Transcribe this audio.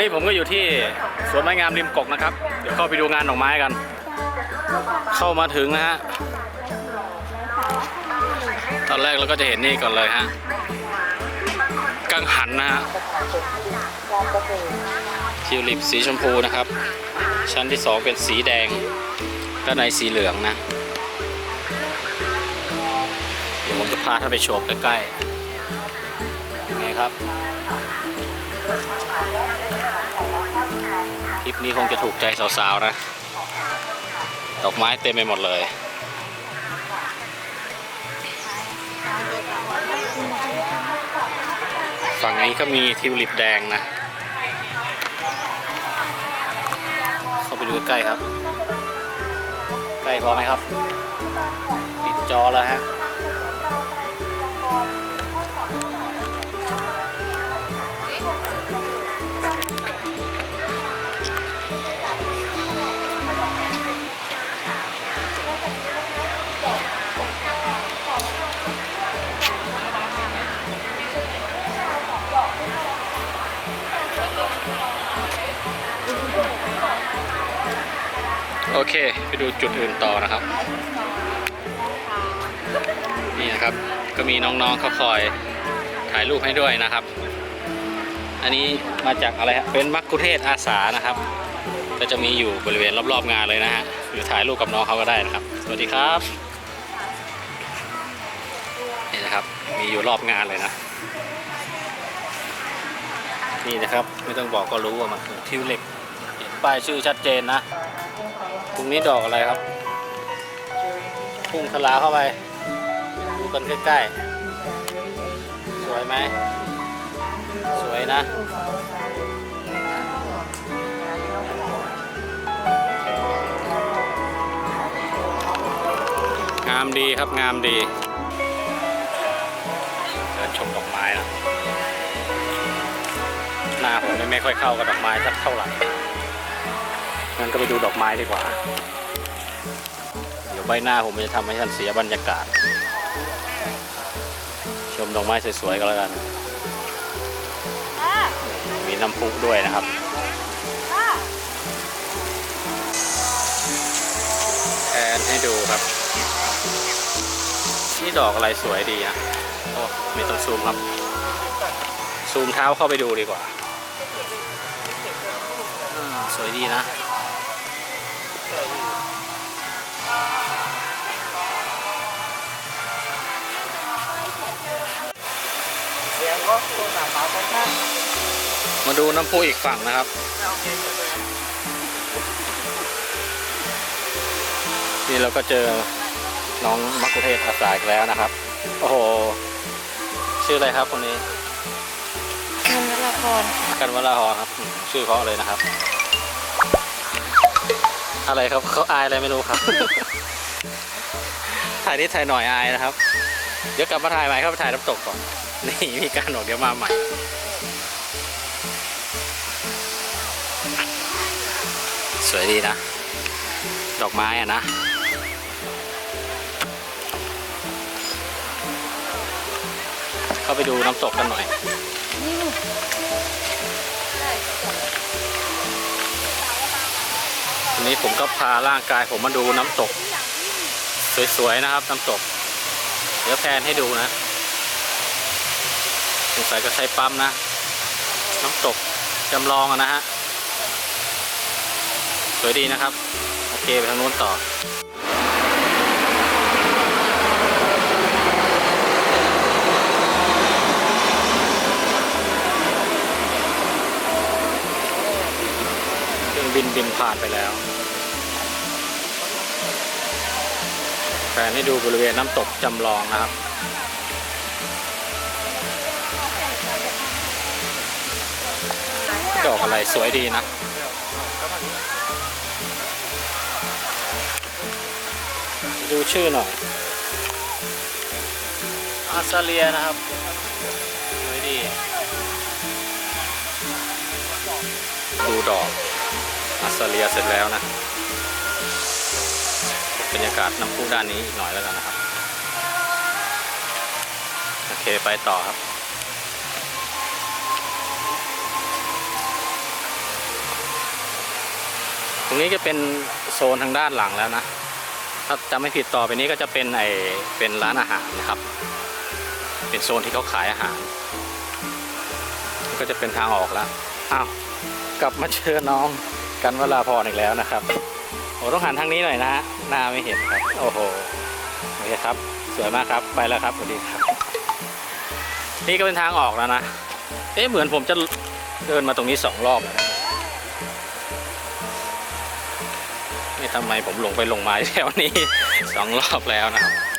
นี้ผมก็อยู่ที่สวนไม้งามริมกกนะครับ เดี๋ยวเข้าไปดูงานดอกไม้กัน เข้ามาถึงนะฮะ ตอนแรกเราก็จะเห็นนี่ก่อนเลยฮะ กังหันนะฮะทิวลิปสีชมพูนะครับ ชั้นที่สองเป็นสีแดงด้านในสีเหลืองนะ เดี๋ยวผมจะพาท่านไปชมใกล้ๆยังไงครับ คลิปนี้คงจะถูกใจสาวๆนะ ดอกไม้เต็มไปหมดเลย ฝั่งนี้ก็มีทิวลิปแดงนะ เข้าไปดูใกล้ครับ ใกล้พอไหมครับ ปิดจอแล้วฮะ อเค ไปดูจุดอื่นต่อนะครับ นี่นะครับ ก็มีน้องๆเขาคอยถ่ายรูปให้ด้วยนะครับ อันนี้มาจากอะไรครับเป็นมักคุเทศอาสานะครับ ก็จะมีอยู่บริเวณรอบๆงานเลยนะฮะหรือถ่ายรูปกับน้องเขาก็ได้นะครับ สวัสดีครับ นี่นะครับ มีอยู่รอบงานเลยนะนี่นะครับ ไม่ต้องบอกก็รู้ว่ามันคือทิวเล็บเห็นป้ายชื่อชัดเจนนะ รงนี้ดอกอะไรครับ พุ่งทะลาเข้าไป ดูกันใกล้ๆ สวยไหม สวยนะงามดีครับงามดีเดินชมดอกไม้นะหน้าผมไม่ค่อยเข้ากับดอกไม้สักเท่าไหร่ งั้นก็ไปดูดอกไม้ดีกว่า เดี๋ยวใบหน้าผมจะทำให้ท่านเสียบรรยากาศ ชมดอกไม้สวยๆก็แล้วกัน มีน้ำพุด้วยนะครับแทนให้ดูครับนี่ดอกอะไรสวยดีนะโอ้ไม่ต้องซูมครับ ซูมเท้าเข้าไปดูดีกว่าอ่าสวยดีนะ มาดูน้ำพุอีกฝั่งนะครับ นี่เราก็เจอน้องมักคุเทศอาสาอีกแล้วนะครับ โอ้โห ชื่ออะไรครับคนนี้คุณวราพรกันวราหอครับอืมชื่อเพราะเลยนะครับ อะไรครับเขาอายอะไรไม่รู้ครับ ถ่ายนิดถ่ายหน่อยอายนะครับ เดี๋ยวกลับมาถ่ายใหม่ครับไปถ่ายน้ำตกก่อน นี่มีการบอกเดี๋ยวมาใหม่ สวยดีนะ ดอกไม้อะนะเข้าไปดูน้ำตกกันหน่อย วันี้ผมก็พาร่างกายผมมาดูน้ำตก สวยๆนะครับ น้ำตก เดี๋ยวแพนให้ดูนะสงสัยก็ใช้ปั๊มนะ น้ำตกจำลองนะฮะ สวยดีนะครับ โอเค ไปทางนู้นต่อ เครื่อง บินบินผ่านไปแล้วแผนให้ดูบริเวณน้ำตกจำลองนะครับ ดอกอะไรสวยดีนะดูชื่อหน่อย อาซาเลียนะครับ สวยดี ดูดอก อัสเลียเสร็จแล้วนะบรรยากาศน้ำพุด้านนี้อีกหน่อยแล้วกันนะครับ โอเคไปต่อครับ ตรงนี้จะเป็นโซนทางด้านหลังแล้วนะ ถ้าจำไม่ผิดต่อไปนี้ก็จะเป็นไอเป็นร้านอาหารนะครับ เป็นโซนที่เขาขายอาหาร ก็จะเป็นทางออกแล้ว อ้าว กลับมาเจอน้อง กันวราพรอีกแล้วนะครับโอ้ต้องหันทางนี้หน่อยนะฮะหน้าไม่เห็นครับโอ้โหโอเคครับ สวยมากครับไปแล้วครับสวัสดีครับ นี่ก็เป็นทางออกแล้วนะเอ๊ะเหมือนผมจะเดินมาตรงนี้สองรอบแล้วนะนี่ทำไมผมลงไปลงมาแถวนี้สองรอบแล้วนะครับ